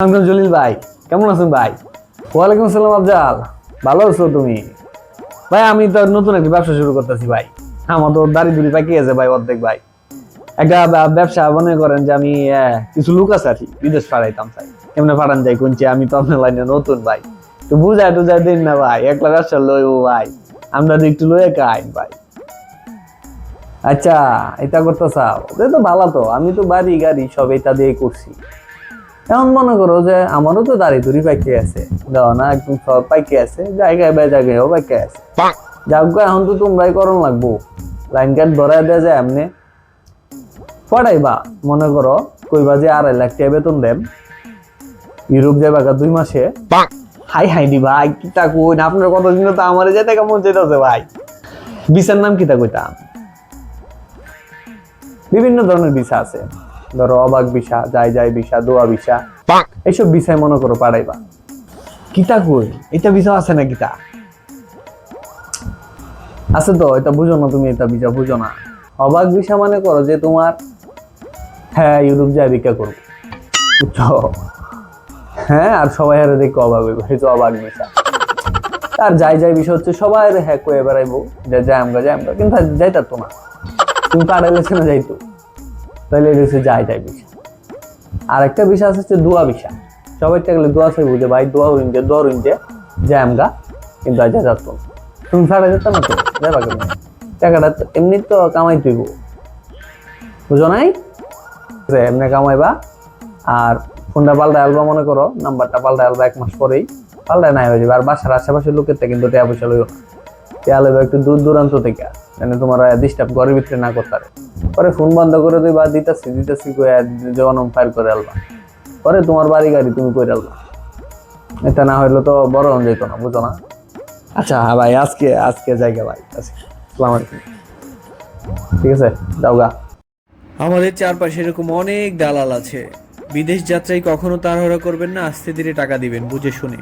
আসসালাম জলিল ভাই, কেমন আছেন ভাই? ওয়ালাইকুম আসসালাম আফজাল। ভালো আছো তুমি? ভাই, আমি তো নতুন একটা ব্যবসা শুরু করতেছি ভাই। আমার তো দাড়ি দুড়ি পাকি আছে ভাই, অর্ধেক ভাই। একটা ব্যবসা মনে করেন যে আমি কিছু লোক আছে আর কি, বিদেশ পাঠাইতাম চাই কেমনে পাঠান যাই কোনছে আমি তো আপনার লাইনে নতুন ভাই। তো বুঝাই টুজাই দিন না ভাই, একলা ব্যবসা লইব ভাই। আমরা একটু লয়ে কাইন ভাই। আচ্ছা এটা করতে চাও? তো ভালো তো, আমি তো বাড়ি গাড়ি সব এটা দিয়ে করছি। এমন মনে করো যে আমারও তো দাড়ি দুড়ি পাইকে আছে দাও না একদম সব পাইকে আছে জায়গায় বাই জায়গায়ও পাইকে আছে। যাক এখন তো তোমরাই করণ লাগবো। লাইন কাট ধরাই দেওয়া যায় এমনি। পড়াইবা মনে করো কইবা যে আড়াই লাখ টাকা বেতন দেন ইউরোপ যাবা দুই মাসে। হাই হাই দি ভাই কিতা কই না আপনার কত দিন তো আমার যেতে কেমন যেতেছে ভাই? বিসার নাম কিতা কইতাম? বিভিন্ন ধরনের ভিসা আছে। ধরো অবাক ভিসা যাই যাই ভিসা দোয়া ভিসা এইসব ভিসায় মনে করো পাড়াইবা। কিতা কই? এটা ভিসা আছে না কিতা আছে তো এটা বুঝো না তুমি এটা ভিসা বুঝো না। অবাক ভিসা মানে করো যে তোমার হ্যাঁ ইউরোপ যায় ভিক্ষা করব বুঝছ? হ্যাঁ আর সবাই হারে দেখে অবাক হইব এই তো অবাক ভিসা আর যাই যাই বিষয় হচ্ছে সবাই হ্যাঁ কয়ে বেড়াইবো যে যাই আমরা যাই আমরা কিন্তু যাইতার তো না। তুমি পাড়াইলে না যাইতো। তাহলে এটা হচ্ছে যাই বিষয়। আর একটা বিষয় আছে হচ্ছে দোয়া বিষয়। সবাই থাকলে দোয়া চাইব যে ভাই দোয়া হইন যে দোয়া হইন যে যাই আমরা কিন্তু আজ যাত তুমি ছাড়া যেত না তো যাবা কেন টাকাটা এমনি তো কামাই তুইব। বুঝো নাই? এমনি কামাইবা। আর ফোনটা পাল্টা আলবা মনে করো, নাম্বারটা পাল্টা আলবা এক মাস পরেই। পাল্টায় নাই হয়ে যাবে আর বাসার আশেপাশের লোকের কিন্তু টাকা পয়সা লইও লইবা একটু দূর দূরান্ত থেকে মানে তোমার ডিস্টার্ব ঘরের ভিতরে না করতে পারে। ফোন বন্ধ করে দিবা দিতাছি দিতাছি যখন ফায়ার করে আলবা। পরে তোমার বাড়ি গাড়ি তুমি করে আলবা। এটা না হইলে তো বড় হন যেত না, বুঝো না? আচ্ছা হ্যাঁ ভাই, আজকে আজকে জায়গা ভাই আসসালামু আলাইকুম। ঠিক আছে, যাও গা। আমাদের চারপাশে এরকম অনেক দালাল আছে। বিদেশ যাত্রায় কখনো তাড়াহুড়া করবেন না, আস্তে ধীরে টাকা দিবেন, বুঝে শুনে।